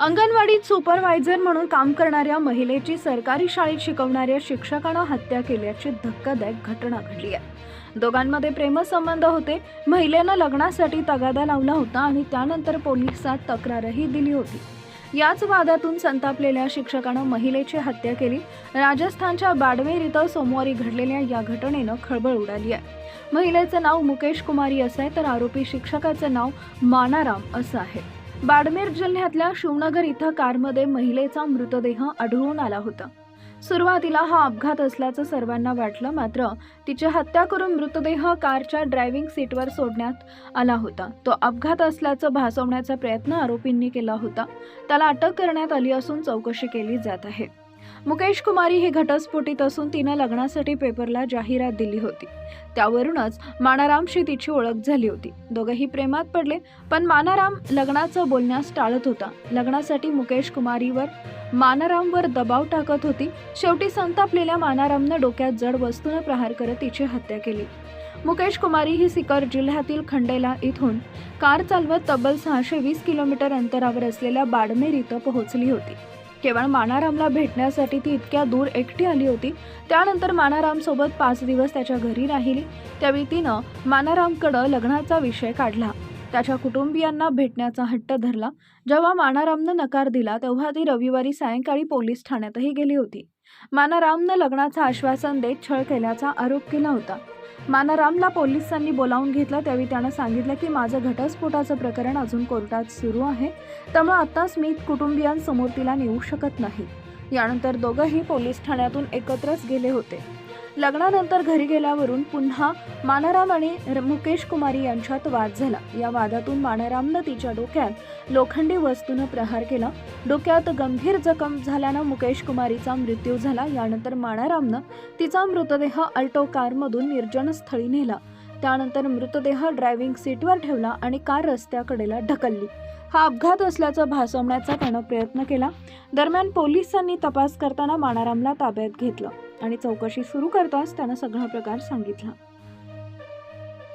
अंगणवाडीत supervisor म्हणून काम करणाऱ्या महिलेची सरकारी शाळेत शिकवणाऱ्या शिक्षकानं हत्या केल्याची धक्कादायक घटना घडली आहे. दोघांमध्ये प्रेमसंबंध होते. महिलेनं लग्नासाठी तगादा लावला होता आणि त्यानंतर पोलिसात तक्रारही दिली होती. याच वादातून संतापलेल्या शिक्षकानं महिलेची हत्या केली. राजस्थानच्या बाडमेर इथं सोमवारी घडलेल्या या घटनेनं खळबळ उडाली आहे. महिलेचं नाव मुकेश कुमारी असं आहे तर आरोपी शिक्षकाचं नाव मानाराम असं आहे. बाडमेर जिल्ह्यातल्या शिवनगर इथं कारमध्ये महिलेचा मृतदेह आढळून आला होता. सुरुवातीला हा अपघात असल्याचं सर्वांना वाटलं मात्र तिची हत्या करून मृतदेह कारच्या ड्रायव्हिंग सीटवर सोडण्यात आला होता. तो अपघात असल्याचं भासवण्याचा प्रयत्न आरोपींनी केला होता. त्याला अटक करण्यात आली असून चौकशी केली जात आहे. मुकेश कुमारी ही घटस्फोटीत असून तिनं लग्नासाठी पेपरला जाहिरात दिली होती. त्यावरूनच मानारामशी तिची ओळख झाली होती. दोघंही प्रेमात पडले पण मानाराम लग्नाचं बोलण्यास टाळत होता. लग्नासाठी मुकेश कुमारीवर मानारामवर दबाव टाकत होती. शेवटी संतापलेल्या मानारामनं डोक्यात जड वस्तूनं प्रहार करत तिची हत्या केली. मुकेश कुमारी ही सिकर जिल्ह्यातील खंडेला इथून कार चालवत तब्बल सहाशे वीस किलोमीटर अंतरावर असलेल्या बाडमेर इथं पोहोचली होती. केवळ मानारामला भेटण्यासाठी ती इतक्या दूर एकटी आली होती. त्यानंतर मानाराम सोबत पाच दिवस त्याच्या घरी राहिली. त्यावेळी तिनं मानारामकडं लग्नाचा विषय काढला. त्याच्या कुटुंबियांना भेटण्याचा हट्ट धरला. जेव्हा मानारामनं नकार दिला तेव्हा ती रविवारी सायंकाळी पोलीस ठाण्यातही गेली होती. मानारामनं लग्नाचं आश्वासन देत छळ केल्याचा आरोप केला होता. मानारामला पोलिसांनी बोलावून घेतलं. त्यावेळी त्यानं सांगितलं की माझं घटस्फोटाचं प्रकरण अजून कोर्टात सुरू आहे. त्यामुळे आत्ताच मी कुटुंबियांसमोर तिला नेऊ शकत नाही. यानंतर दोघंही पोलीस ठाण्यातून एकत्रच गेले होते. लग्नानंतर घरी गेल्यावरून पुन्हा मानाराम आणि मुकेश कुमारी यांच्यात वाद झाला. या वादातून मानारामनं तिच्या डोक्यात लोखंडी वस्तूनं प्रहार केला. डोक्यात गंभीर जखम झाल्यानं मुकेश कुमारीचा मृत्यू झाला. यानंतर मानारामनं तिचा मृतदेह अल्टो कारमधून निर्जन स्थळी नेला. त्यानंतर मृतदेह ड्रायव्हिंग सीटवर ठेवला आणि कार रस्त्याकडेला ढकलली. हा अपघात असल्याचा भासवण्याचा त्यानं प्रयत्न केला. दरम्यान पोलिसांनी तपास करताना मानारामला ताब्यात घेतलं. आणि चौकशी सुरू करतो असताना सगळा प्रकार सांगितला.